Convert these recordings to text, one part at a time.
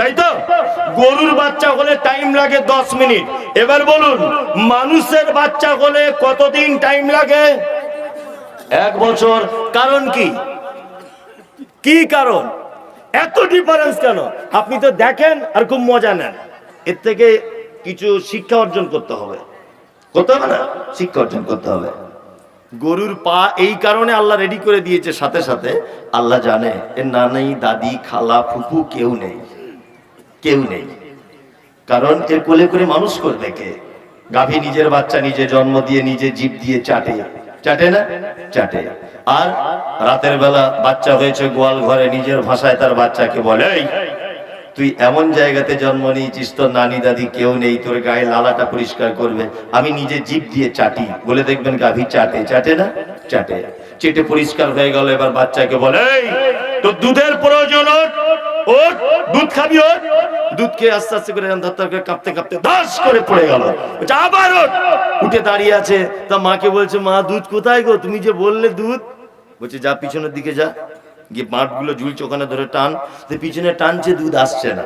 তাই তো? গরুর বাচ্চা হলে টাইম লাগে দশ মিনিট। এবার বলুন, মানুষের বাচ্চা হলে কতদিন টাইম লাগে? এক বছর। কারণ কি? কি কারণ? এত ডিফারেন্স কেন? আপনি তো দেখেন আর খুব মজা নেন। এর থেকে কিছু শিক্ষা অর্জন করতে হবে। করতে হবে না? শিক্ষা অর্জন করতে হবে। গরুর পা এই কারণে আল্লাহ রেডি করে দিয়েছে সাথে সাথে। আল্লাহ জানে এর নানাই দাদি, খালা, ফুফু কেউ নেই। কেউ নেই। কারণ এর কোলে করে মানুষ করবে কে? গাভী নিজের বাচ্চা নিজে জন্ম দিয়ে নিজে জীব দিয়ে চাটে। চাটে না? চাটে। আর রাতের বেলা বাচ্চা হয়েছে গোয়াল ঘরে নিজের ভাষায় তার বাচ্চাকে বলে "এই, তুই এমন জায়গাতে জন্ম নিয়েছিস তোর নানি দাদি কেউ নেই তোর গায়ে লালাটা পরিষ্কার করবে। আমি নিজে জীব দিয়ে চাটি। বলে দেখবেন গাভী চাটে। চাটে না? চাটে। চেটে পরিষ্কার হয়ে গেল এবার বাচ্চাকে বলে "এই, তোর দুধের প্রয়োজন ওঠ, দুধ খাবি দুধকে আস্তে আস্তে করে কাঁপতে কাঁপতে দাস করে পড়ে গেল। আবার ওট উঠে দাঁড়িয়ে আছে। তা মাকে বলছে, মা, দুধ কোথায় গো? তুমি যে বললে দুধ। বলছে, যা, পিছনের দিকে যা। গিয়ে মাঠগুলো ঝুলছে, ওখানে ধরে টান। পিছনে টানছে, দুধ আসছে না।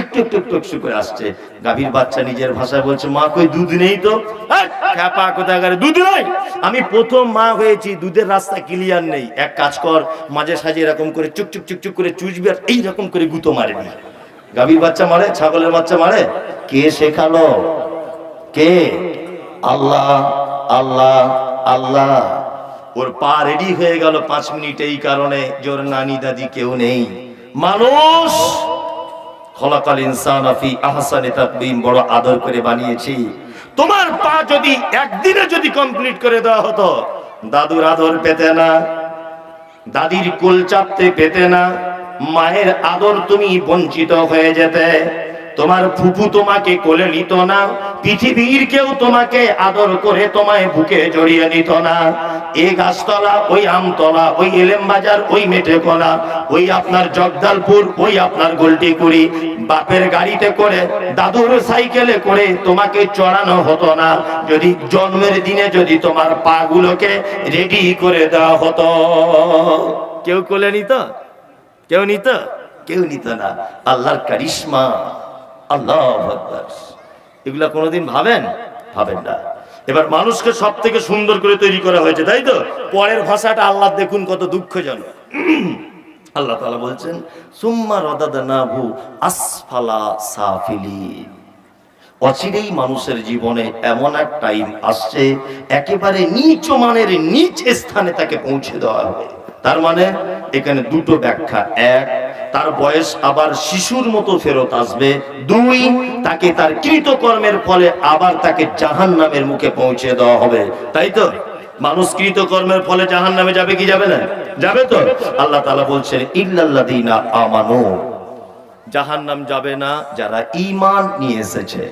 একটু একটু একটু একটু করে আসছে। গাভীর বাচ্চা নিজের ভাষায় বলছে, মা কই দুধ নেই তো? খ্যাপা গেলে দুধ নেই। আমি প্রথম মা হয়েছি, দুধের রাস্তা ক্লিয়ার নেই। এক কাজ কর, মাঝে সাঝে এরকম করে চুক চুক চুক চুক করে চুষবি আর এইরকম করে গুঁতো মারে নি। গাভীর বাচ্চা মারে, ছাগলের বাচ্চা মারে? কে শেখালো? কে? আল্লাহ আল্লাহ আল্লাহ। ওর পা রেডি হয়ে গেল পাঁচ মিনিট এই কারণে। যে ওর নানি দাদি কেউ নেই। মানুষ খলাকাল ইনসান আফি আহসানে তাকদিম, বড় আদর করে বানিয়েছি। তোমার পা যদি একদিনে যদি কমপ্লিট করে দেওয়া হতো, দাদুর আদর পেতে না, দাদির কোল চাপতে পেতে না, মায়ের আদর তুমি বঞ্চিত হয়ে যেতে, তোমার ফুফু তোমাকে কোলে নিত না পৃথিবীর কেউ তোমাকে আদর করে তোমায় বুকে জড়িয়ে নিত না। এই গাছতলা, ওই আমতলা, ওই এলেম বাজার, ওই মেটে কলা, ওই আপনার জগদালপুর, ওই আপনার গোলটিকুড়ি। বাপের গাড়িতে করে, দাদুর সাইকেলে করে তোমাকে চড়ানো হতো না। যদি জন্মের দিনে যদি তোমার পা গুলোকে রেডি করে দেওয়া হতো। কেউ কোলে নিত? কেউ নিত? কেউ নিত না। আল্লাহর কারিশমা। আল্লাহ। এগুলা কোনোদিন ভাবেন? ভাবেন না। এবার মানুষকে সব থেকে সুন্দর করে তৈরি করা হয়েছে, তাই তো? পরের ভাষাটা আল্লাহ দেখুন কত দুঃখজনক। আল্লাহ তালা বলছেন, সুম্মা রদাদনাহু আসফালা অচিরেই মানুষের জীবনে এমন এক টাইম আসছে, একেবারে নিচ মানের নিচ স্থানে তাকে পৌঁছে দেওয়া হবে। তার মানে এখানে দুটো ব্যাখ্যা। এক তার বয়স আবার শিশুর মতো ফেরত আসবে। দুই, তাকে তার কৃতকর্মের ফলে আবার তাকে জাহান নামের মুখে পৌঁছে দেওয়া হবে। তাই তো? মানুষ কৃতকর্মের ফলে জাহান নামে যাবে কি যাবে না? যাবে তো? আল্লাহ তাআলা বলছেন, ইল্লাল্লাযীনা আমানু। জাহান নাম যাবে না, যারা ইমান নিয়ে এসেছে।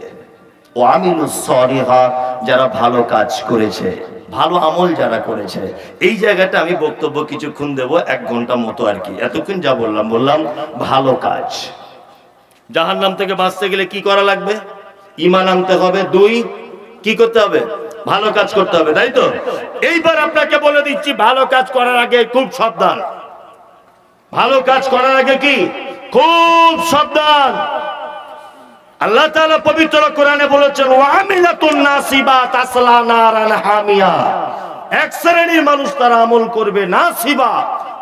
ও আমিলুস সলিহাত যারা ভালো কাজ করেছে। ভালো আমল যারা করেছে। এই জায়গাটা আমি বক্তব্য কিছুক্ষণ দেব, এক ঘণ্টা মতো আর কি। এতক্ষণ যা বললাম বললাম ভালো কাজ। জাহান নাম থেকে বাঁচতে গেলে কি করা লাগবে? ইমান আনতে হবে, দুই, কি করতে হবে? ভালো কাজ করতে হবে, তাই তো? এইবার আপনাকে বলে দিচ্ছি, ভালো কাজ করার আগে খুব সাবধান। ভালো কাজ করার আগে কি? খুব সাবধান। আল্লাহ তাআলা পবিত্র কোরআনে বলেছেন ওয়ামিলাতুন নাসিবা তাসলা নারান হামিয়া। এক শ্রেণির মানুষ তারা আমল করবে নাসিবা।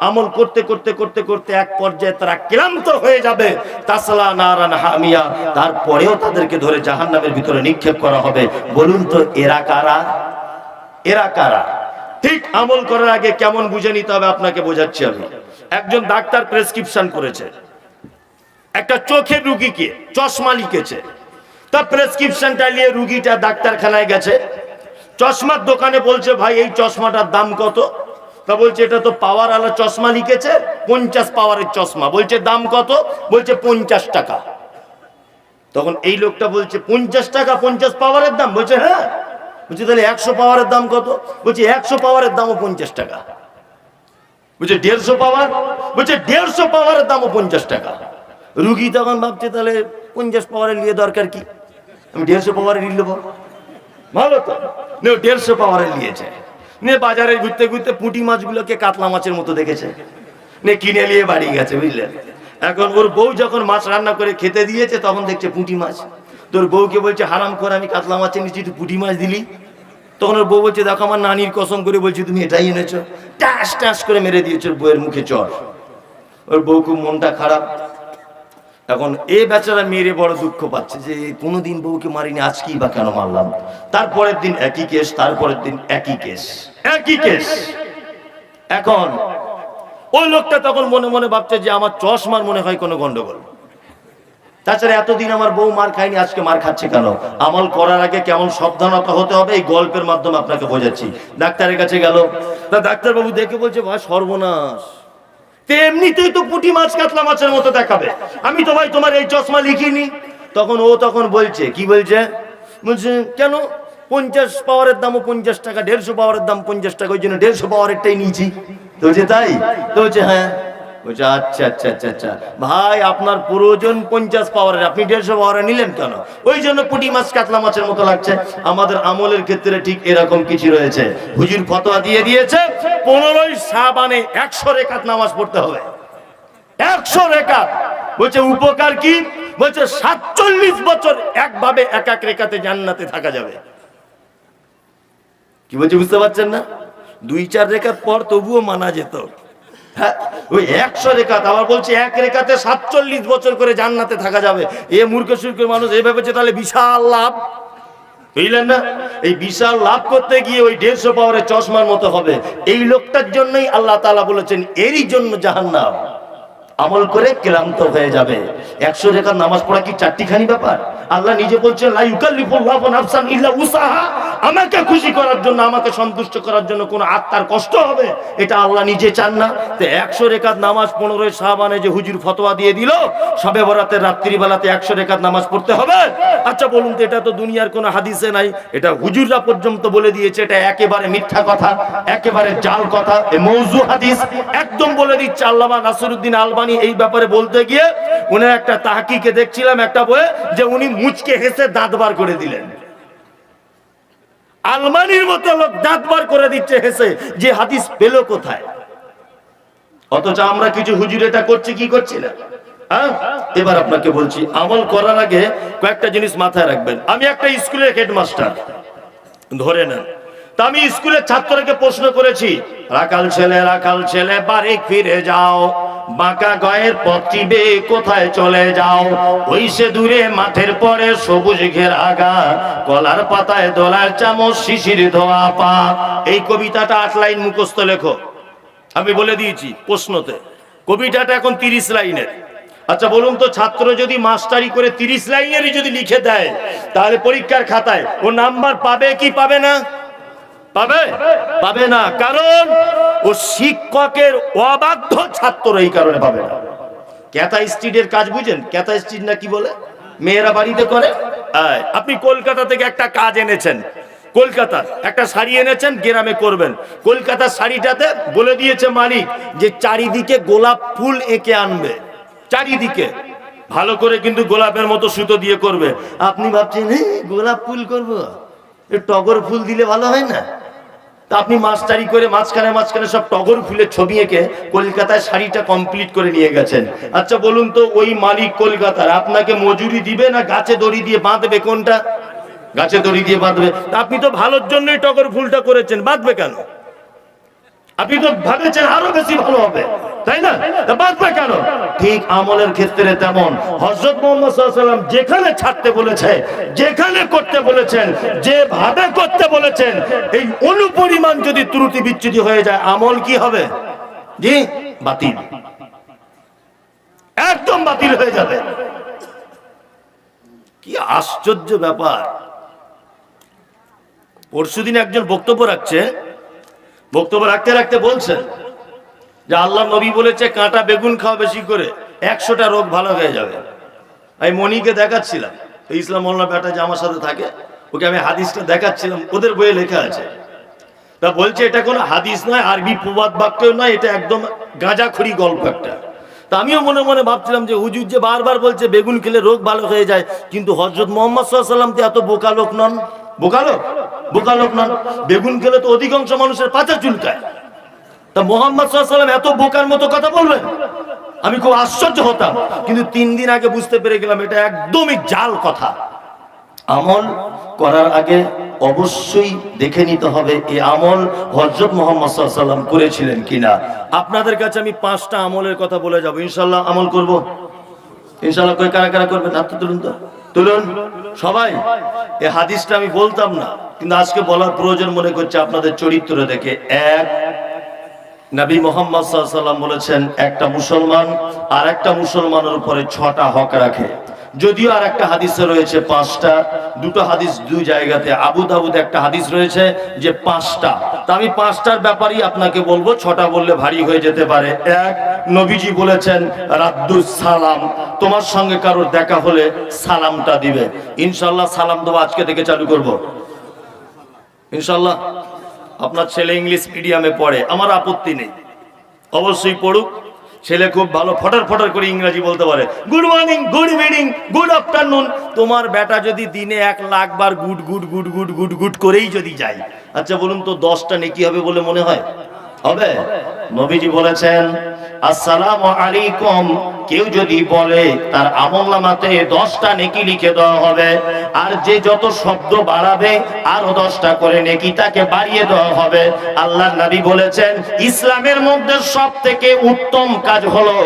আমল করতে করতে করতে করতে এক পর্যায়ে তারা ক্লান্ত হয়ে যাবে, তাসলা নারান হামিয়া। তারপরেও তাদেরকে ধরে জাহান্নামের ভিতরে নিক্ষেপ করা হবে। বলুন তো, এরা কারা? এরা কারা? ঠিক আমল করার আগে কেমন বুঝে নিতে হবে আপনাকে বোঝাচ্ছি আমি। একজন ডাক্তার প্রেসক্রিপশন করেছে। একটা চোখের রুগীকে চশমা লিখেছে। তা প্রেসক্রিপশনটা নিয়ে রুগীটা ডাক্তারখানায় গেছে। চশমার দোকানে বলছে, ভাই, এই চশমাটার দাম কত? তা বলছে, এটা তো পাওয়ার আলা চশমা লিখেছে, পঞ্চাশ পাওয়ারের চশমা। বলছে, দাম কত? বলছে, পঞ্চাশ টাকা। তখন এই লোকটা বলছে, পঞ্চাশ টাকা, পঞ্চাশ পাওয়ারের দাম? বলছে হ্যাঁ। বলছে, তাহলে একশো পাওয়ারের দাম কত? বলছে, একশো পাওয়ারের দামও পঞ্চাশ টাকা। বলছে, দেড়শো পাওয়ার? বলছে, দেড়শো পাওয়ারের দামও পঞ্চাশ টাকা। রুগী তখন ভাবছে, তাহলে পঞ্চাশ পাওয়ারের নিয়ে দরকার কি? আমি দেড়শো পাওয়ারের নিয়ে নেব। ভালো তো। নে দেড়শো পাওয়ারের নিয়েছে নিয়ে বাজারে ঘুরতে ঘুরতে পুঁটি মাছগুলোকে কাতলা মাছের মতো দেখেছে। নে, কিনে নিয়ে বাড়ি গেছে বুঝলেন এখন ওর বউ যখন মাছ রান্না করে খেতে দিয়েছে, তখন দেখছে পুঁটি মাছ। তোর বউকে বলছে, হারাম করে আমি কাতলা মাছ এনেছি তুই পুঁটি মাছ দিলি? তখন ওর বউ বলছে, দেখো, আমার নানির কসম করে বলছি, তুমি এটাই এনেছো। টাস টাস করে মেরে দিয়েছ বউয়ের মুখে চর। ওর বউ খুব মনটা খারাপ। এখন এ বেচারা মেরে বড় দুঃখ পাচ্ছে যে কোনোদিন বউকে মারিনি, আজকেই বা কেন মারলাম? তারপরের দিন একই কেস, তারপরের দিন একই কেস। একই কেস। এখন ওই লোকটা তখন মনে মনে ভাবছে যে আমার চশমার মনে হয় কোনো গন্ডগোল। তাছাড়া এতদিন আমার বউ মার খায়নি, আজকে মার খাচ্ছে কেন? আমল করার আগে কেমন সাবধানতা হতে হবে? এই গল্পের মাধ্যমে আপনাকে বোঝাচ্ছি। ডাক্তারের কাছে গেল। ডাক্তারবাবু দেখে বলছে, ভাই, সর্বনাশ। তো এমনিতেই তো পুঁটি মাছ কাতলা মাছের মতো দেখাবে। আমি তো ভাই তোমার এই চশমা লিখিনি। তখন ও তখন বলছে, কি বলছে? বলছে, কেন? পঞ্চাশ পাওয়ারের দাম পঞ্চাশ টাকা, দেড়শো পাওয়ারের দাম পঞ্চাশ টাকা, ওই জন্য দেড়শো পাওয়ারেরটাই নিয়েছি। তো তাই? তো হ্যাঁ। আচ্ছা আচ্ছা আচ্ছা আচ্ছা। ভাই, আপনার প্রয়োজন পঞ্চাশ পাওয়ারের আপনি দেড়শো পাওয়ারে নিলেন কেন? ওই জন্য পুঁটি মাছ, কাতলা মাছের মতো লাগছে। আমাদের আমলের ক্ষেত্রে ঠিক এরকম কিছু রয়েছে। হুজুর ফতোয়া দিয়ে দিয়েছে, পনেরোই সাবানে একশো রেখাত নামাজ পড়তে হবে। একশো রেখাত। বলছে, উপকার কি? বলছে, সাতচল্লিশ বছর একভাবে এক এক রেখাতে জান্নাতে থাকা যাবে। কি বলছে, বুঝতে পারছেন না? দুই, চার রেখাত পর তবুও মানা যেত। ওই একশো রেখাত, আবার বলছি এক রেখাতে সাতচল্লিশ বছর করে জান্নাতে থাকা যাবে। এ মূর্খ সূর্খ মানুষ এ ভেবেছে তাহলে বিশাল লাভ। বুঝলেন না? এই বিশাল লাভ করতে গিয়ে ওই দেড়শো পাওয়ারের চশমার মতো হবে। এই লোকটার জন্যই আল্লাহ তালা বলেছেন, এরই জন্য জাহান্নাম। আমল করে ক্লান্ত হয়ে যাবে। একশো রেখার নামাজ পড়া কি চারটিখানি ব্যাপার? আল্লাহ নিজে বলছেন আমাকে খুশি করার জন্য, আমাকে সন্তুষ্ট করার জন্য কোনো আত্মার কষ্ট হবে? এটা আল্লাহ নিজে চান না। একশো রেখাত নামাজ পনেরোই সাহাবানে যে হুজুর ফতোয়া দিয়ে দিল, সবে বরাতের রাত্রিবেলাতে একশো রেখাত নামাজ পড়তে হবে? আচ্ছা বলুন তো, এটা তো দুনিয়ার কোনো হাদিসে নাই। এটা হুজুররা পর্যন্ত বলে দিয়েছে, এটা একেবারে মিথ্যা কথা, একেবারে জাল কথা মৌজু হাদিস। একদম বলে দিচ্ছে আল্লামা নাসিরুদ্দিন আলবানি এই ব্যাপারে বলতে গিয়ে উনার একটা তাহাকিকে দেখছিলাম একটা বইয়ে যে উনি মুচকে হেসে দাঁত বার করে দিলেন। আলমানির মতো লোক দাঁত বার করে দিচ্ছে হেসে, যে হাদিস পেল কোথায়? অথচ আমরা কিছু হুজুর এটা করছি, কি করছি না? হ্যাঁ? এবার আপনাকে বলছি, আমল করার আগে কয়েকটা জিনিস মাথায় রাখবেন। আমি একটা স্কুলের হেডমাস্টার, ধরে নেন। তা আমি স্কুলের ছাত্রকে প্রশ্ন করেছি রাখাল ছেলে রাখাল ছেলে, বাড়ি ফিরে যাও। বাঁকা গয়ের পথিবে কোথায় চলে যাও? ওই সে দূরে মাঠের পরে সবুজ ঘেরা গা কলার পাতায় দোলার চামচ, শিশির ধোয়া পা। এই কবিতাটা আট লাইন মুখস্থ লেখো। আমি বলে দিয়েছি প্রশ্নতে। কবিতাটা এখন তিরিশ লাইনের। আচ্ছা বলুন তো, ছাত্র যদি মাস্টারি করে তিরিশ লাইনেরই যদি লিখে দেয়, তাহলে পরীক্ষার খাতায় ও নাম্বার পাবে কি পাবে না? পাবে? পাবে না। কারণ ও শিক্ষকের অবাধ্য ছাত্র এই কারণে পাবে না। ক্যাথা স্ট্রিটের কাজ বুঝেন? ক্যাথা স্ট্রিট না কি বলে? মেয়েরা বাড়িতে করে? আপনি কলকাতা থেকে একটা কাজ এনেছেন। কলকাতার একটা শাড়ি এনেছেন, গ্রামে করবেন। কলকাতার শাড়িটাতে বলে দিয়েছে মালিক যে চারিদিকে গোলাপ ফুল এঁকে আনবে। চারিদিকে। ভালো করে কিন্তু গোলাপের মতো সুতো দিয়ে করবে। আপনি ভাবছেন গোলাপ ফুল করব? টগর ফুল দিলে ভালো হয় না? তা আপনি মাস্টারি করে মাঝখানে মাঝখানে সব টগর ফুলে ছবি এঁকে কলকাতায় শাড়িটা কমপ্লিট করে নিয়ে গেছেন। আচ্ছা বলুন তো, ওই মালিক কলকাতার, আপনাকে মজুরি দিবে না গাছে দড়ি দিয়ে বাঁধবে কোনটা? গাছে দড়ি দিয়ে বাঁধবে। তা আপনি তো ভালোর জন্যই টগর ফুলটা করেছেন, বাঁধবে কেন? আপনি তো ভাবেছেন আরও বেশি ভালো হবে। তাই না? তা বাঁধবে কেন? ঠিক আমলের ক্ষেত্রে তেমন। হজরত মোহাম্মদ যেখানে ছাড়তে বলেছে, যেখানে করতে বলেছেন, যেভাবে করতে বলেছেন, এই অনুপরিমাণ যদি ত্রুটি বিচ্যুতি হয়ে যায়, আমল কি হবে? জি, বাতিল। একদম বাতিল হয়ে যাবে। কি আশ্চর্য ব্যাপার। পরশুদিন একজন বক্তব্য রাখছে, বক্তব্য রাখতে রাখতে বলছেন যে আল্লাহ নবী বলেছে, কাঁটা বেগুন খাওয়া বেশি করে, একশোটা রোগ ভালো হয়ে যাবে। আমি মনিকে দেখাচ্ছিলাম ইসলাম মোল্লা বেটা যে আমার সাথে থাকে, ওকে আমি হাদিসটা দেখাচ্ছিলাম, ওদের বইয়ে লেখা আছে। তা বলছে, এটা কোনো হাদিস নয়, আরবি প্রবাদ বাক্য নয়, এটা একদম গাঁজাখড়ি গল্প একটা। তা আমিও মনে মনে ভাবছিলাম যে, হুজুর যে বারবার বলছে, বেগুন খেলে রোগ ভালো হয়ে যায়, কিন্তু হজরত মোহাম্মদ সাল্লাম তো এত বোকা লোক নন। বোকা লোক বোকা লোক নন। বেগুন খেলে তো অধিকাংশ মানুষের পাতা চুলকায়। তা মোহাম্মদ সাল্লাম এত বোকার মতো কথা বলবেন আমি খুব আশ্চর্য হতাম। কিন্তু তিন দিন আগে বুঝতে পেরে গেলাম, এটা একদমই জাল কথা। আমল করার আগে অবশ্যই দেখে নিতে হবে এই আমল হজরত মোহাম্মদ সাল্লাম করেছিলেন কিনা। আপনাদের কাছে আমি পাঁচটা আমলের কথা বলে যাব। ইনশাল্লাহ আমল করব। ইনশাল্লাহ কই, কারা কারা করবেন? তো তুলুন তো। তুলুন। সবাই। এই হাদিসটা আমি বলতাম না, কিন্তু আজকে বলার প্রয়োজন মনে করছে আপনাদের চরিত্র দেখে। এক নবী মোহাম্মদ সাল্লাম বলেছেন, একটা মুসলমান আর একটা মুসলমানের উপরে ছটা হক রাখে। যদিও আর একটা হাদিসে রয়েছে পাঁচটা, দুটো হাদিস দুই জায়গাতে, আবু দাবুদ একটা হাদিস রয়েছে যে পাঁচটা। তা আমি পাঁচটার ব্যাপারই আপনাকে বলব, ছটা বললে ভারী হয়ে যেতে পারে। এক, নবীজি বলেছেন রাদ্দুস সালাম, তোমার সঙ্গে কারোর দেখা হলে সালামটা দিবে। ইনশাল্লাহ সালাম দেবো আজকে থেকে চালু করব। ইনশাল্লাহ আপনার ছেলে ইংলিশ মিডিয়ামে পড়ে, আমার আপত্তি নেই। অবশ্যই পড়ুক। ছেলে খুব ভালো, ফটার ফটার করে ইংরাজি বলতে পারে। Good morning good evening good afternoon তোমার বেটা যদি দিনে এক লাখ বার good good good good good good করেই যদি যায় আচ্ছা বলুন তো দশটা নেকি হবে বলে মনে হয়? হবে? নবীজি বলেছেন আসসালামু আলাইকুম। কেউ যদি বলে, তার আমল নামাতে দশটা নেকি লিখে দেওয়া হবে, আর যে যত শব্দ বাড়াবে, আরও দশটা করে নেকি তাকে বাড়িয়ে দেওয়া হবে। আল্লাহ নবী বলেছেন, ইসলামের মধ্যে সব থেকে উত্তম কাজ হলো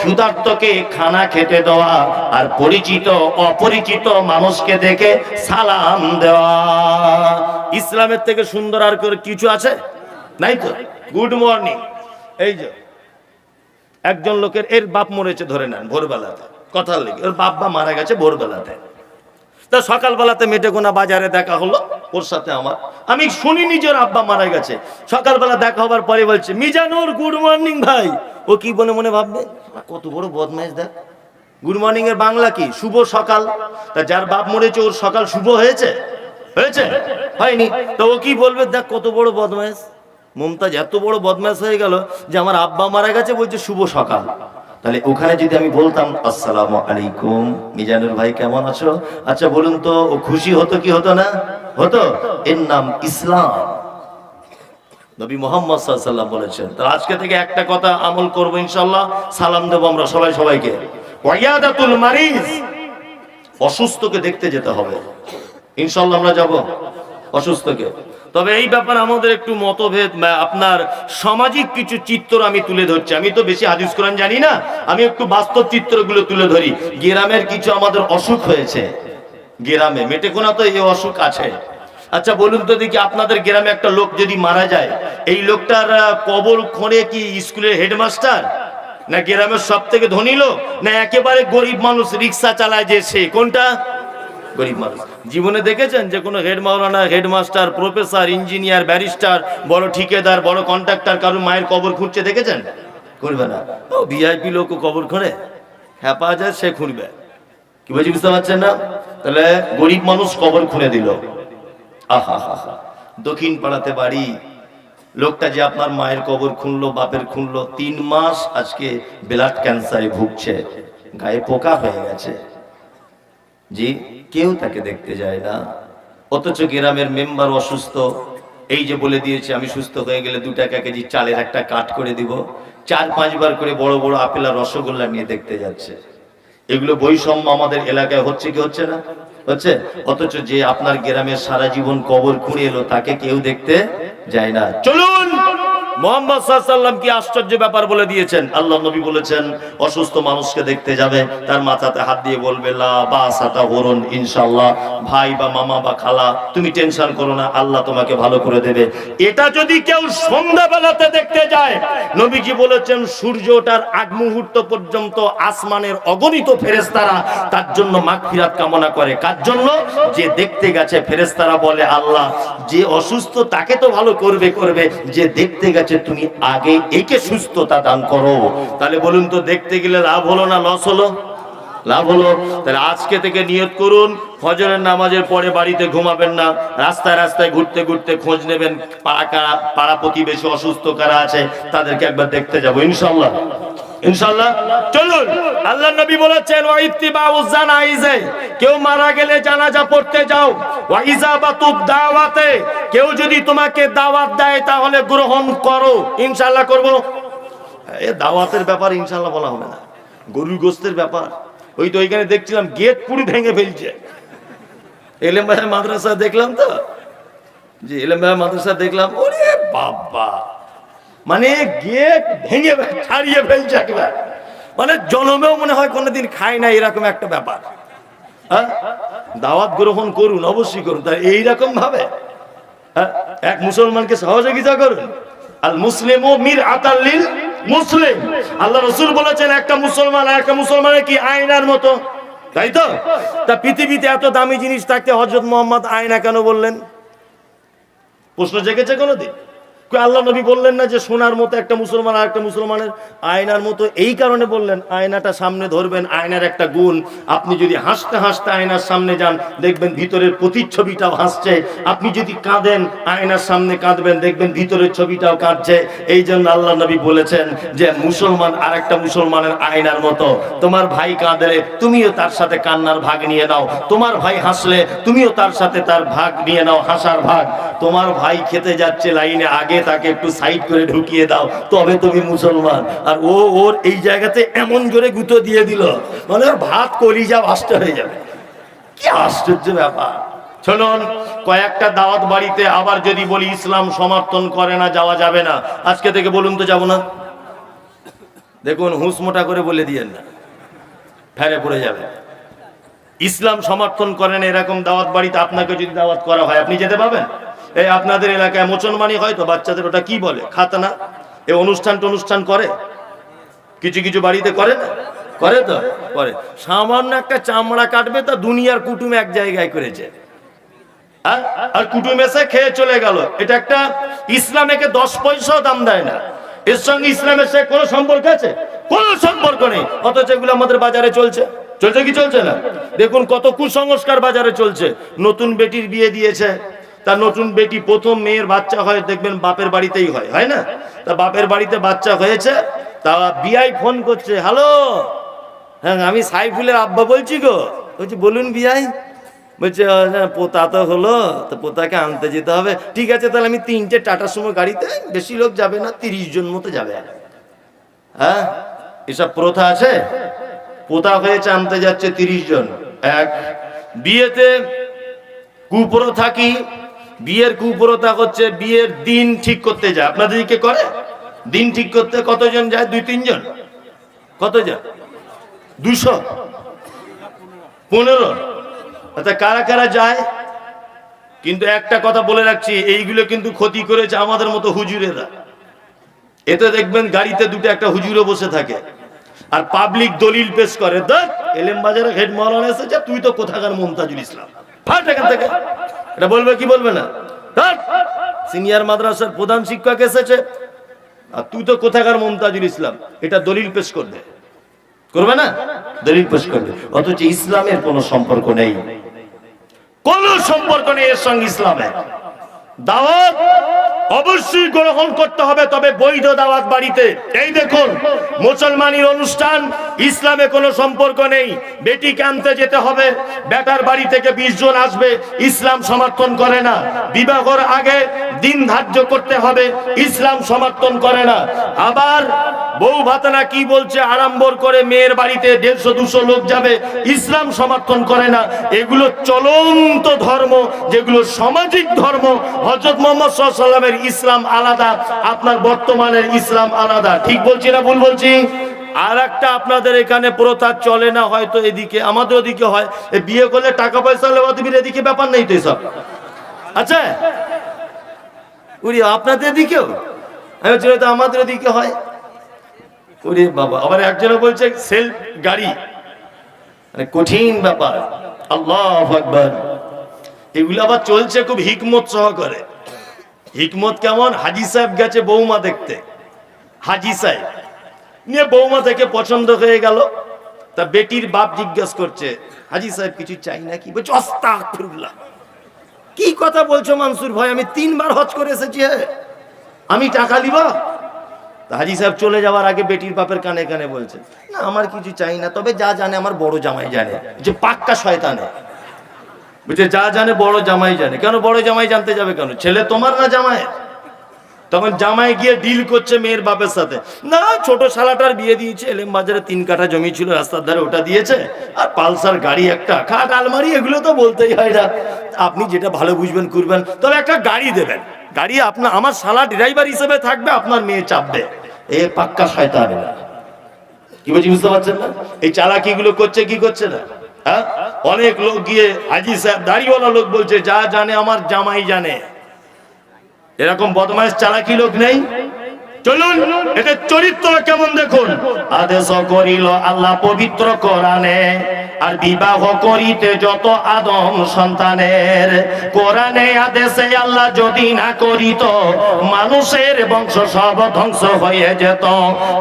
ক্ষুধার্তকে খানা খেতে দেওয়া আর পরিচিত অপরিচিত মানুষকে দেখে সালাম দেওয়া। ইসলামের থেকে সুন্দর আর কিছু আছে? নাই তো? গুড মর্নিং এই যে একজন লোকের এর বাপ মরেছে ধরে নেন ভোরবেলাতে। কথার লেগে। ওর বাপ বা মারা গেছে ভোরবেলাতে। তা সকালবেলাতে মেটেকোনা বাজারে দেখা হলো ওর সাথে আমার। আমি শুনি নিজের আব্বা মারা গেছে। সকালবেলা দেখা হবার পরে বলছে, মিজানুর গুড মর্নিং ভাই। ও কি বলে মনে ভাববে? কত বড় বদমাইশ দেখ। গুড মর্নিং এর বাংলা কি? শুভ সকাল। তা যার বাপ মরেছে, ওর সকাল শুভ হয়েছে? হয়েছে? হয়নি। তো ও কি বলবে? দেখ, কত বড় বদমাইশ। মমতাজ এত বড় বদমাস হয়ে গেল যে আমার আব্বা মারা গেছে, বলছে শুভ সকাল। তাহলে ওখানে যদি আমি বলতাম, আসসালামু আলাইকুম, মিজানুর ভাই কেমন আছো? আচ্ছা বলুন তো, ও খুশি হতো কি হতো না? হতো? এর নাম ইসলাম। নবী মোহাম্মদ সাল্লাম বলেছেন, তাহলে আজকে থেকে একটা কথা আমল করব ইনশাল্লাহ সালাম দেবো আমরা সবাই সবাইকে। অসুস্থকে দেখতে যেতে হবে। ইনশাল্লাহ আমরা যাব অসুস্থকে। তবে এই ব্যাপারে আমাদের একটু মতভেদ আপনার সামাজিক কিছু চিত্র আমি তুলে ধরছি। আমি তো বেশি হাদিস কোরআন জানি না, আমি একটু বাস্তব চিত্রগুলো তুলে ধরি। গ্রামের কিছু আমাদের অসুখ হয়েছে, গ্রামে, মেটে মেটেকোনা তো এই অসুখ আছে। আচ্ছা বলুন তো দেখি আপনাদের গ্রামে একটা লোক যদি মারা যায়, এই লোকটার কবর খোঁড়ে কি স্কুলের হেডমাস্টার? না গ্রামের সব থেকে ধনী লোক? না একেবারে গরিব মানুষ রিক্সা চালায় যে সে? কোনটা? গরিব মানুষ। জীবনে দেখেছেন যে কোনো হেড মাওলানা হেডমাস্টার প্রফেসর, ইঞ্জিনিয়ার, ব্যারিস্টার, বড় ঠিকাদার, বড় কন্ট্রাক্টর, কারোর মায়ের কবর খুঁড়ছে দেখেছেন? খুঁড়বে না। ও ভিআইপি লোক কবর খোঁড়ে। হ্যাঁ পাওয়া যায়, সে খুঁড়বে। কি বলছি, বুঝতে পারছেন না? তাহলে গরিব মানুষ কবর খুঁড়ে দিল। আহা, হা হা। দক্ষিণ পাড়াতে বাড়ি। লোকটা যে আপনার মায়ের কবর খুনলো বাপের খুনলো তিন মাস আজকে ব্লাড ক্যান্সারে ভুগছে। গায়ে পোকা হয়ে গেছে। জি, কেউ তাকে দেখতে যায় না। অথচ গ্রামের মেম্বার অসুস্থ। এই যে বলে দিয়েছে, আমি সুস্থ হয়ে গেলে দু টাকা কেজি চালের একটা কাট করে দিব। চার পাঁচবার করে বড় বড় আপেল আর রসগোল্লা নিয়ে দেখতে যাচ্ছে। এগুলো বৈষম্য আমাদের এলাকায় হচ্ছে কি হচ্ছে না? হচ্ছে? অথচ যে আপনার গ্রামের সারা জীবন কবর খুঁড়ে এলো, তাকে কেউ দেখতে যায় না। চলুন! মোহাম্মদ সাল্লাম কি আশ্চর্য ব্যাপার বলে দিয়েছেন? আল্লাহ নবী বলেছেন, অসুস্থ মানুষকে দেখতে যাবে, তার মাথাতে হাত দিয়ে বলবে ইনশাল্লাহ ভাই বা মামা বা খালা, তুমি টেনশন করো না, আল্লাহ তোমাকে ভালো করে দেবে। এটা যদি কেউ সন্ধ্যাবেলাতে দেখতে যায়, নবীজি বলেছেন, সূর্য ওঠার আগ মুহূর্ত পর্যন্ত আসমানের অগণিত ফেরেস্তারা তার জন্য মাগফিরাত কামনা করে। কার জন্য? যে দেখতে গেছে ফেরেস্তারা বলে, আল্লাহ, যে অসুস্থ তাকে তো ভালো করবে করবে। যে দেখতে গেছে তুমি আগে একে সুস্থতা দান করো। তাহলে বলুন তো, দেখতে গেলে লাভ হলো না লস হলো? লাভ হলো? তাহলে আজকে থেকে নিয়ত করুন, ফজরের নামাজের পরে বাড়িতে ঘুমাবেন না, রাস্তায় রাস্তায় ঘুরতে ঘুরতে খোঁজ নেবেন, পাড়া কারা, পাড়া প্রতিবেশী অসুস্থ কারা আছে, তাদেরকে একবার দেখতে যাব ইনশাল্লাহ ইনশাল্লাহ চলুন আল্লাহ নবী বলেছেন, ওয়া ইত্তিবাউ জানাইজে, কেউ মারা গেলে জানাজা পড়তে যাও। ওয়া ইজাবাতু দাওয়াতে, কেউ যদি তোমাকে দাওয়াত দেয়, তাহলে গ্রহণ করো। ইনশাল্লাহ করব। এ দাওয়াতের ব্যাপার ইনশাল্লাহ বলা হবে না। গরুর গোস্তের ব্যাপার। ওই তো ওইখানে দেখছিলাম, গেট পুরি ভেঙে ফেলছে। এলেম ভাই মাদ্রাসা দেখলাম তো? যে এলেম ভাই মাদ্রাসা দেখলাম, ওরে বাবা! মানে গেট ভেঙে ছাড়িয়ে ফেলছে একবার। মানে জনমেও মনে হয় কোনোদিন খায় না, এরকম একটা ব্যাপার। হ্যাঁ? দাওয়াত গ্রহণ করুন, অবশ্যই করুন। তাই এইরকম ভাবে হ্যাঁ? এক মুসলমানকে সহযোগিতা করুন। আল মুসলিম ও মির আতাল্লিল মুসলিম। আল্লাহ রসুল বলেছেন, একটা মুসলমান একটা মুসলমানের কি আয়নার মতো? তাই তো? তা পৃথিবীতে এত দামি জিনিস থাকতে হজরত মোহাম্মদ আয়না কেন বললেন? প্রশ্ন জেগেছে কোনোদিন? আল্লাহ নবী বললেন না যে সোনার মতো একটা মুসলমান আর একটা মুসলমানের? আয়নার মতো এই কারণে বললেন, আয়নাটা সামনে ধরবেন, আয়নার একটা গুণ। আপনি যদি হাসতে হাসতে আয়নার সামনে যান, দেখবেন ভিতরের প্রতিচ্ছবিটাও হাসছে। আপনি যদি কাঁদেন, আয়নার সামনে কাঁদবেন, দেখবেন ভিতরের ছবিটাও কাঁদছে। এই জন্য আল্লাহ নবী বলেছেন যে, মুসলমান আর একটা মুসলমানের আয়নার মতো। তোমার ভাই কাঁদলে তুমিও তার সাথে কান্নার ভাগ নিয়ে নাও। তোমার ভাই হাসলে তুমিও তার সাথে তার ভাগ নিয়ে নাও, হাসার ভাগ। তোমার ভাই খেতে যাচ্ছে লাইনে আগে তাকে একটু সাইড করে ঢুকিয়ে দাও, তবে তুমি মুসলমান। আর ও, ওর এই জায়গাতে এমন করে গুঁতো দিয়ে দিল মানে ওর ভাত কলিজা ভাসতে হয়ে যাবে। কি আশ্চর্য ব্যাপার। শুনুন কয়েকটা দাওয়াত বাড়িতে আবার যদি বলি ইসলাম সমর্থন করে না, যাওয়া যাবে না। আজকে থেকে বলুন তো যাব না। দেখুন হুঁস মোটা করে বলে দিয়েন না। ফেরে পড়ে যাবে। ইসলাম সমর্থন করেন এরকম দাওয়াত বাড়িতে আপনাকে যদি দাওয়াত করা হয়, আপনি যেতে পাবেন এই আপনাদের এলাকায় মুসলমানই হয়তো বাচ্চাদের ওটা কি বলে? খাতনা? এ অনুষ্ঠান টনুষ্ঠান করে? কিছু কিছু বাড়িতে করে না? করে তো? করে। সামান্য একটা চামড়া কাটবে তা দুনিয়ার কুটুম এক জায়গায় করেছে। আর আর কুটুম এসে খেয়ে চলে গেল। এটা একটা ইসলামেকে দশ পয়সাও দাম দেয় না। এর সঙ্গে ইসলামের সে কোনো সম্পর্ক আছে? কোনো সম্পর্ক নেই। অথচ এগুলো আমাদের বাজারে চলছে। চলছে কি চলছে না? দেখুন কত কুসংস্কার বাজারে চলছে। নতুন বেটির বিয়ে দিয়েছে। তার নতুন বেটি প্রথম মেয়ের বাচ্চা হয় দেখবেন বাপের বাড়িতেই হয় হয় না? তা বাপের বাড়িতে বাচ্চা হয়েছে তা বিআই ফোন করছে হ্যালো? হ্যাঁ আমি সাইফুলের আব্বা বলছি গো। বলছি বলুন বিআই। বলছে হ্যাঁ, পোতা তো হলো তো পোতাকে আনতে যেতে হবে। ঠিক আছে তাহলে আমি তিনটে টাটার সময় গাড়িতে বেশি লোক যাবে না তিরিশ জন মতো যাবে। হ্যাঁ এসব প্রথা আছে? পোতা হয়েছে আনতে যাচ্ছে তিরিশ জন। এক বিয়েতে কুপ্রথা কি? বিয়ের কুপ্রথা হচ্ছে বিয়ের দিন ঠিক করতে যায়। আপনাদের করে? দিন ঠিক করতে কতজন যায়? দুই, তিনজন? কতজন? দুশো? পনেরো? আচ্ছা কারা কারা যায়? কিন্তু একটা কথা বলে রাখছি, এইগুলো কিন্তু ক্ষতি করেছে আমাদের মতো হুজুরেরা। এতে দেখবেন গাড়িতে দুটো একটা হুজুরও বসে থাকে। আর পাবলিক দলিল পেশ করে, দেখ এলেম বাজারে হেড মৌলানা এসেছে, তুই তো কোথাকার মমতাজুল ইসলাম? ফাট এখান থেকে। এটা বলবে, কি বলবে না? সিনিয়র মাদ্রাসার প্রধান শিক্ষক এসেছে। আর তুই তো কোথাকার মমতাজুল ইসলাম? এটা দলিল পেশ করবে। করবে না? দলিল পেশ করবে। অথচ ইসলামের কোন সম্পর্ক নেই। কোন সম্পর্ক নেই এর সঙ্গে ইসলামের। দাওয়াত অবশ্যই গ্রহণ করতে হবে, তবে বৈধ দাওয়াত বাড়িতে। এই দেখুন, মুসলমানের অনুষ্ঠান, ইসলামে কোনো সম্পর্ক নেই। বেটি ক্যাম্পে যেতে হবে, বেটার বাড়ি থেকে বিশ জন আসবে, ইসলাম সমর্থন করে না। বিবাহর আগে দিন ধার্য করতে হবে, ইসলাম সমর্থন করে না। আবার বউ ভাতানা কি বলছে, আড়ম্বর করে মেয়ের বাড়িতে দেড়শো, দুশো লোক যাবে, ইসলাম সমর্থন করে না। এগুলো চলন্ত ধর্ম, যেগুলো সামাজিক ধর্ম। হজরত মোহাম্মদ সাল্লামের ইসলাম আলাদা, আপনার বর্তমানের ইসলাম আলাদা। ঠিক বলছি না ভুল বলছি? আর একটা আপনাদের এখানে প্রথা চলে না, হয়তো এদিকে, আমাদের ওদিকে হয়। বিয়ে করলে টাকা পয়সা লেওয়া এদিকে ব্যাপার নেই তো এসব। আচ্ছা উড়ি আপনাদের এদিকেও আমি বলছি হয়তো আমাদের এদিকে হয়। ওরে বাবা, আবার একজনে বলছে, সেলফ গাড়ি। মানে কঠিন ব্যাপার। আল্লাহ আকবার। এগুলো আবার চলছে খুব হিকমত সহকারে। হিকমত কেমন? হাজি সাহেব গেছে বৌমা দেখতে। হাজি সাহেব। নিয়ে বৌমা থেকে পছন্দ হয়ে গেল। তা বেটির বাপ জিজ্ঞাসা করছে, হাজি সাহেব, কিছু চাই নাকি? বলছে অস্তাগফিরুল্লাহ কি কথা বলছো মানসুর ভাই? আমি তিনবার হজ করে এসেছি হ্যাঁ। আমি টাকা দিব হাজি সাহেব চলে যাওয়ার আগে বেটির বাপের কানে কানে বলছে, না, আমার কিছু চাই না, তবে যা জানে আমার বড় জামাই জানে। যে পাক্কা শয়তানে। বুঝছে যা জানে বড় জামাই জানে। কেন বড় জামাই জানতে যাবে কেন? ছেলে তোমার না জামাই তখন জামাই গিয়ে ডিল করছে মেয়ের বাপের সাথে। না, ছোট শালাটার বিয়ে দিয়েছে, এলেম বাজারে তিন কাঠা জমি ছিল, রাস্তার ধারে ওটা দিয়েছে, আর পালসার গাড়ি একটা, খাট, আলমারি, এগুলো তো বলতেই হয় না। আপনি যেটা ভালো বুঝবেন, করবেন। তবে একটা গাড়ি দেবেন। গাড়ি আপনার আমার শালা ড্রাইভার হিসেবে থাকবে, আপনার মেয়ে চাপবে। এ পাক্কা শয়তান এরা। কি বলছি, বুঝতে পারছেন না? এই চালাকি গুলো করছে, কি করছে না? হ্যাঁ? অনেক লোক গিয়ে হাজি সাহেব, দাড়িওয়ালা লোক বলছে, যা জানে আমার জামাই জানে। এরকম বদমাইশ চালাকি লোক নেই। চলুন এটা চরিত্র কেমন দেখুন? আদেশ করিল আল্লাহ পবিত্র কোরআনে আর বিবাহ করিতে যত আদম সন্তানের, কোরআনে আদেশে আল্লাহ যদি না করিত, মানুষের বংশ সব ধ্বংস হয়ে যেত।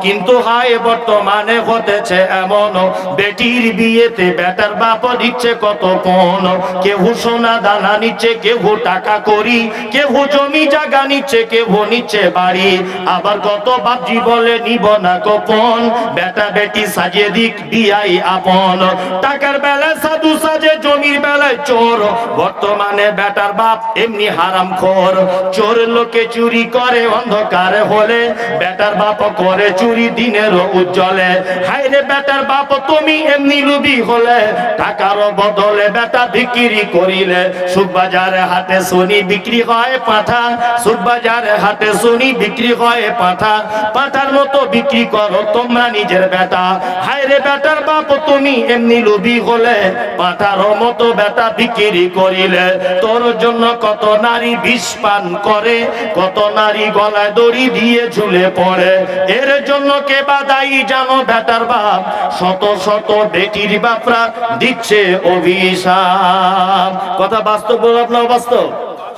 কিন্তু হায়, বর্তমানে হতেছে এমন, বেটির বিয়েতে বেটার বাপ দিচ্ছে কত কোন? কেউ সোনা দানা নিচ্ছে কেউ টাকা করি কেউ জমি জায়গা নিচ্ছে কেউ নিচ্ছে বাড়ি। আবার কত বাপজি বলে, নিব না গোপন বেটা বেটি সাজিয়ে দিক, বিয়াই আপন। টাকার বেলায় সাধু সাজে জমির বেলায় চোর। বর্তমানে বেটার বাপ এমনি হারাম খোর। চোর লোকে চুরি করে অন্ধকার হলে, বেটার বাপ করে চুরি দিনের উজ্জ্বলে। হাইরে বেটার বাপ, তুমি এমনি লুবি হলে, টাকার বদলে বেটা বিক্রি করিলে। সুখবাজারে হাতে শুনি বিক্রি হয় পাঠা, সুখবাজারে হাতে শুনি বিক্রি হয় পাঠা। পাঠার মতো বিক্রি করো তোমরা নিজের বেটা। হাইরে বেটার বাপ, তুমি এমনি লুবি হলে পাঠার মতো বেটা বিক্রি করিলে, তোর জন্য কত নারী বিষ পান করে, কত নারী গলায় দড়ি দিয়ে ঝুলে পড়ে। এর জন্য কে বা দায়ী জানো বেটার বাপ? শত শত বেটির বাপরা দিচ্ছে অভিশাপ। কথা বাস্তব না বাস্তব?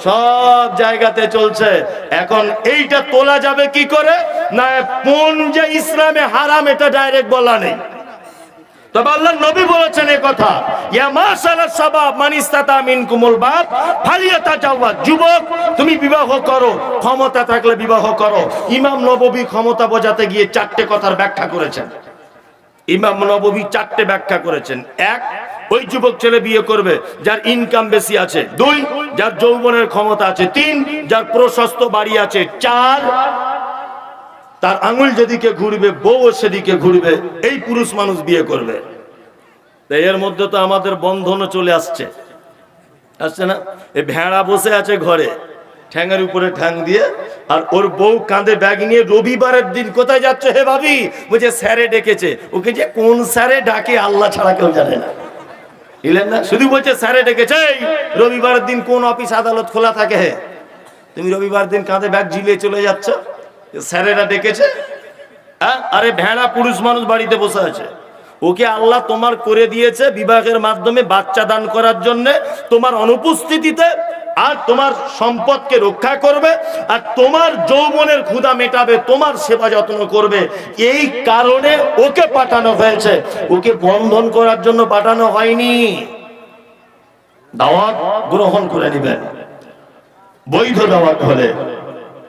সব জায়গাতে চলছে। এখন এইটা তোলা যাবে কি করে? না, কোন যে ইসলামে হারাম, এটা ডাইরেক্ট বলা নেই। তবে আল্লাহ নবী বলেছেন কথা। ইয়া মাশাআল্লাহ শাবাব মান ইস্তাতা মিনকুমুল ফালিয়াতাজাওয়াজ যুবক, তুমি বিবাহ করো, ক্ষমতা থাকলে বিবাহ করো। ইমাম নববী ক্ষমতা বোঝাতে গিয়ে চারটে কথার ব্যাখ্যা করেছেন। ইমাম নববী চারটে ব্যাখ্যা করেছেন। এক, ওই যুবক ছেলে বিয়ে করবে, যার ইনকাম বেশি আছে। দুই, যার যৌবনের ক্ষমতা আছে। তিন, যার প্রশস্ত বাড়ি আছে। চার তার আঙুল যেদিকে ঘুরবে বউ সেদিকে ঘুরবে, এই পুরুষ মানুষ বিয়ে করবে। এর মধ্যে তো আমাদের বন্ধনও চলে আসছে। আসছে না? এই ভেড়া বসে আছে ঘরে, ঠ্যাঙের উপরে ঠ্যাং দিয়ে, আর ওর বউ কাঁধে ব্যাগ নিয়ে রবিবারের দিন কোথায় যাচ্ছে হে ভাবি? বলছে স্যারে ডেকেছে। ওকে যে কোন স্যারে ডাকে আল্লাহ ছাড়া কেউ জানে না। না? শুধু বলছে, স্যারে ডেকেছে রবিবারের দিন কোন অফিস আদালত খোলা থাকে? তুমি রবিবার দিন কাঁধে ব্যাগ ঝিলিয়ে চলে যাচ্ছ। স্যারেরা ডেকেছে? হ্যাঁ? আরে ভেড়া পুরুষ মানুষ বাড়িতে বসে আছে। ওকে আল্লাহ তোমার করে দিয়েছে বিবাহের মাধ্যমে বাচ্চা দান করার জন্য, তোমার অনুপস্থিতিতে আর তোমার সম্পদকে রক্ষা করবে আর তোমার যৌবনের ক্ষুধা মেটাবে, তোমার সেবা যত্ন করবে। এই কারণে ওকে পাঠানো হয়েছে। ওকে বন্ধন করার জন্য পাঠানো হয়নি। দাওয়াত গ্রহণ করে নেবেন। বৈধ দাওয়াত হলে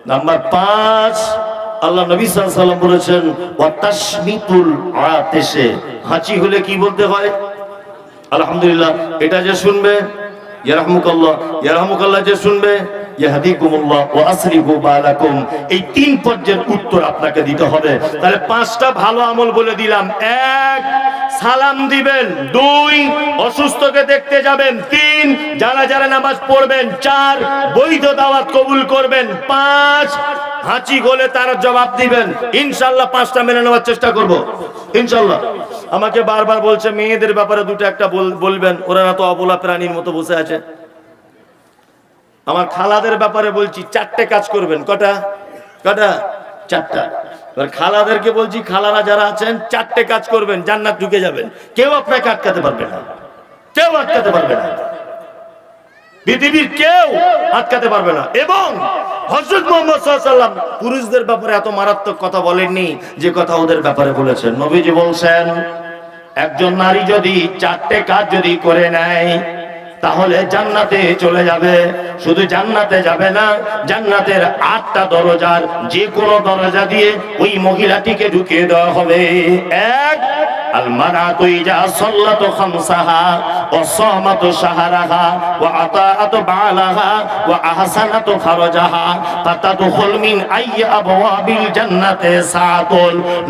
নাম্বার পাঁচ, আল্লাহ নবী সাল্লাম বলেছেন, ওয়াতাশমিতুল আতেশে। হাঁচি হলে কি বলতে হয়? আলহামদুলিল্লাহ, এটা যে শুনবে, ইয়ারহমুকাল্লাহ ইয়ারহমুকাল্লাহ যে শুনবে ইয়াহদিকুমুল্লাহ ওয়া আসরিফু বালাকুম। এই তিন পর্যায়ের উত্তর আপনাকে দিতে হবে। তাহলে পাঁচটা ভালো আমল বলে দিলাম। এক, সালাম দিবেন। দুই, অসুস্থকে দেখতে যাবেন। তিন, যারা যারা নামাজ পড়বেন। চার, বৈধ দাওয়াত কবুল করবেন। পাঁচ, হাঁচি গলে তার জবাব দিবেন। ইনশাল্লাহ পাঁচটা মেনে নেওয়ার চেষ্টা করব। ইনশাল্লাহ আমাকে বারবার বলছে, মেয়েদের ব্যাপারে দুটো একটা বল- বলবেন। ওরা না তো অবলা প্রাণীর মতো বসে আছে। আমার খালাদের ব্যাপারে বলছি, চারটে কাজ করবেন। কটা? কটা? চারটা। এবার খালাদেরকে বলছি, খালারা যারা আছেন, চারটে কাজ করবেন, জান্নাত ঢুকে যাবেন। কেউ আপনাকে আটকাতে পারবে না। কেউ আটকাতে পারবে না। পৃথিবীর কেউ আটকাতে পারবে না। এবং হজরত মোহাম্মদ পুরুষদের ব্যাপারে এত মারাত্মক কথা বলেননি যে কথা ওদের ব্যাপারে বলেছেন। নবীজি বলছেন, একজন নারী যদি চারটে কাজ যদি করে নেয় তাহলে জান্নাতে চলে যাবে। শুধু জান্নাতে যাবে না, জান্নাতের আটটা দরজার যে কোনো দরজা দিয়ে ওই মহিলাটিকে ঢুকিয়ে দেওয়া হবে। এক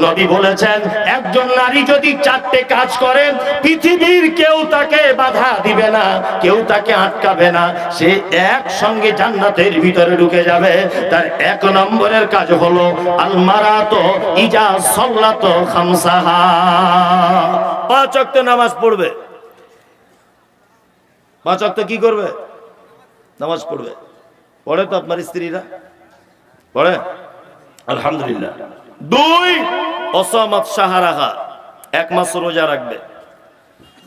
নবী বলেছেন, একজন নারী যদি চারটে কাজ করে, পৃথিবীর কেউ তাকে বাধা দিবে না, কেউ তাকে আটকাবে না। সে এক সঙ্গে জান্নাতের ভিতরে ঢুকে যাবে। তার এক নম্বরের কাজ হলো আলমারাতো ইজা সল্লাতো খামসাহা। পাঁচ ওয়াক্ত নামাজ পড়বে। পাঁচ ওয়াক্ত কি করবে? নামাজ পড়বে। পড়ে তো আপনার স্ত্রীরা? পড়ে? আলহামদুলিল্লাহ। দুই, অসমাত সাহারাহা। এক মাস রোজা রাখবে।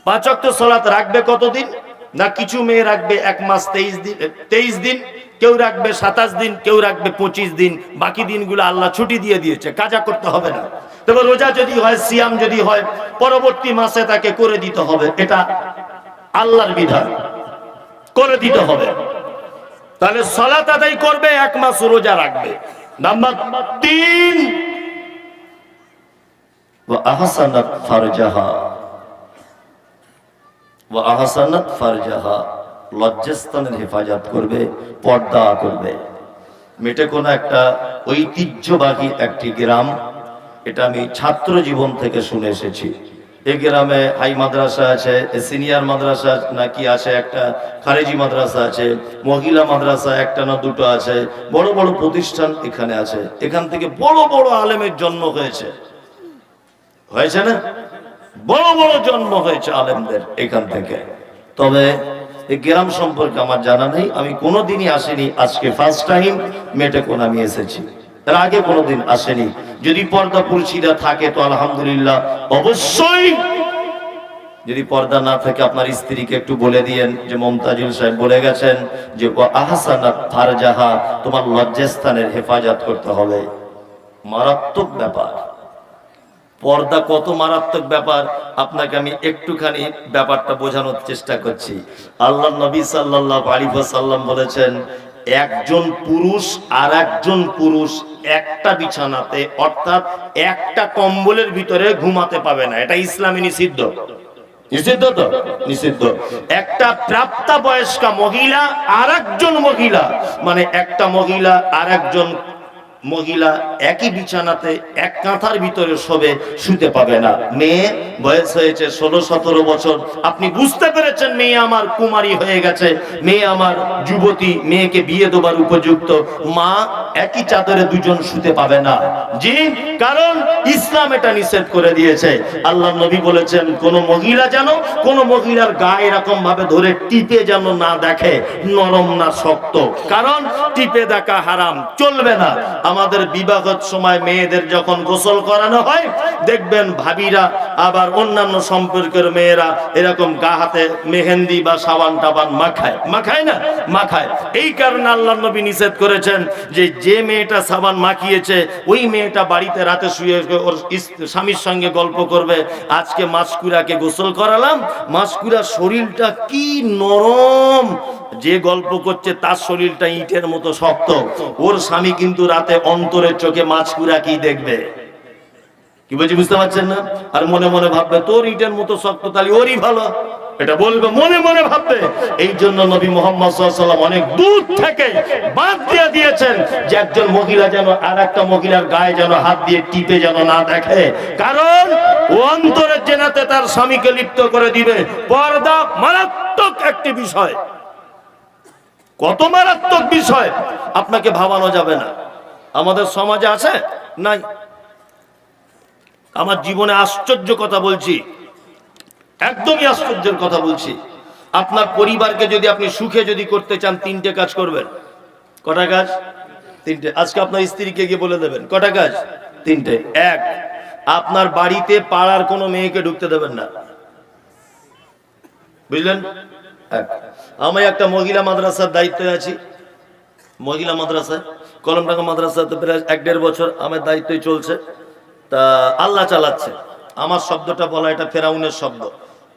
পাঁচ ওয়াক্ত সালাত রাখবে কতদিন? না কিছু মেয়ে রাখবে এক মাস তেইশ দিন তেইশ দিন? কেউ রাখবে সাতাশ দিন, কেউ রাখবে পঁচিশ দিন, বাকি দিনগুলো আল্লাহ ছুটি দিয়ে দিয়েছে, কাজা করতে হবে না। তবে রোজা যদি হয়, সিয়াম যদি হয়, পরবর্তী মাসে তাকে করে দিতে হবে, এটা আল্লাহর বিধান। করে দিতে হবে। তাহলে সলাত আদায় করবে, এক মাস রোজা রাখবে। নাম্বার তিন আহসানাত ফারজাহা। আহসানাত ফারজাহা। লজ্জাস্থানের হেফাজত করবে, পর্দা করবে। মেটে কোনো একটা ঐতিহ্যবাহী একটি গ্রাম, এটা আমি ছাত্র জীবন থেকে শুনে এসেছি। এই গ্রামে হাই মাদ্রাসা আছে সিনিয়র মাদ্রাসা নাকি আছে, একটা খারেজি মাদ্রাসা আছে, মহিলা মাদ্রাসা একটা না দুটো আছে, বড় বড় প্রতিষ্ঠান এখানে আছে। এখান থেকে বড় বড় আলেমের জন্ম হয়েছে। হয়েছে না? বড় বড় জন্ম হয়েছে আলেমদের এখান থেকে। তবে গ্রাম সম্পর্কে আমার জানা নেই। আমি কোনোদিনই আসিনি। আজকে ফার্স্ট টাইম মেটে কোন আমি এসেছি। তার আগে কোনোদিন আসেনি। যদি পর্দা পুরুষিরা থাকে তো আলহামদুলিল্লাহ। অবশ্যই যদি পর্দা না থাকে আপনার স্ত্রীকে একটু বলে দিয়েন যে মমতাজুল সাহেব বলে গেছেন যে ফারজাহা, তোমার লজ্জাস্থানের হেফাজত করতে হবে। মারাত্মক ব্যাপার। পর্দা কত মারাত্মক ব্যাপার, আপনাকে আমি একটুখানি ব্যাপারটা বোঝানোর চেষ্টা করছি। আল্লাহ নবী সাল্লাহ আলী সাল্লাম বলেছেন, একজন পুরুষ আর একজন পুরুষ একটা বিছানাতে, অর্থাৎ একটা কম্বলের ভিতরে ঘুমাতে পাবে না। এটা ইসলামী নিষিদ্ধ। নিষিদ্ধ তো? নিষিদ্ধ। একটা প্রাপ্তা বয়স্কা মহিলা আর একজন মহিলা। মানে একটা মহিলা আর একজন মহিলা একই বিছানাতে এক কাঁথার ভিতরে শোবে, শুতে পাবে না। মেয়ে, বয়স হয়েছে ষোলো, সতেরো বছর। আপনি বুঝতে পেরেছেন, মেয়ে আমার কুমারী হয়ে গেছে। মেয়ে আমার যুবতী, মেয়েকে বিয়ে দেবার উপযুক্ত। মা একই চাদরে দুজন শুতে পাবে না। জি, কারণ ইসলাম এটা নিষেধ করে দিয়েছে। আল্লাহ নবী বলেছেন, কোন মহিলা যেন কোন মহিলার গায়ে এরকম ভাবে ধরে টিপে যেন না দেখে, নরম না শক্ত। কারণ টিপে দেখা হারাম, চলবে না। আমাদের বিবাহের সময় মেয়েদের যখন গোসল করানো হয়, দেখবেন ভাবিরা আবার অন্যান্য সম্পর্কের মেয়েরা এরকম গা হাতে মেহেন্দি বা সাবান টাবান মাখায়। মাখায় না? মাখায়। এই কারণে আল্লাহ নবী নিষেধ করেছেন যে যে মেয়েটা সাবান মাখিয়েছে, ওই মেয়েটা বাড়িতে রাতে শুয়ে ওর স্বামীর সঙ্গে গল্প করবে, আজকে মাসকুরাকে গোসল করালাম, মাসকুরার শরীরটা কি নরম যে গল্প করছে তার শরীরটা ইটের মতো শক্ত। ওর স্বামী কিন্তু রাতে অন্তরের চোখে মাছকুরা কি দেখবে? কি বলছি, বুঝতে পারছেন না? আর মনে মনে ভাববে, তোর ইটের মতো শক্ত তাহলে ওরই ভালো। এটা বলবে, মনে মনে ভাববে। এই জন্য নবী মোহাম্মদ অনেক দূর থেকে বাদ দিয়ে দিয়েছেন যে একজন মহিলা যেন আর একটা মহিলার গায়ে যেন হাত দিয়ে টিপে যেন না দেখে। কারণ ও অন্তরের জেনাতে তার স্বামীকে লিপ্ত করে দিবে। পর্দা মারাত্মক একটি বিষয়। কত মারাত্মক বিষয় আপনাকে ভাবানো যাবে না। আমাদের সমাজে আছে? নাই। আমার জীবনে আশ্চর্য কথা বলছি। একদমই আশ্চর্যের কথা বলছি। আপনার পরিবারকে যদি আপনি সুখে যদি করতে চান, তিনটে কাজ করবেন। কটা কাজ? তিনটে। আজকে আপনার স্ত্রীকে গিয়ে বলে দেবেন, কটা কাজ? তিনটে। এক, আপনার বাড়িতে পাড়ার কোনো মেয়েকে ঢুকতে দেবেন না। বুঝলেন? এক। আমি একটা মহিলা মাদ্রাসার দায়িত্বে আছি। মহিলা মাদ্রাসায়, কলমডাঙ্গা মাদ্রাসাতে প্রায় এক দেড় বছর আমার দায়িত্বই চলছে। তা আল্লাহ চালাচ্ছে। আমার শব্দটা বলা, এটা ফেরাউনের শব্দ।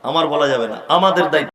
আমার বলা যাবে না। আমাদের দায়িত্ব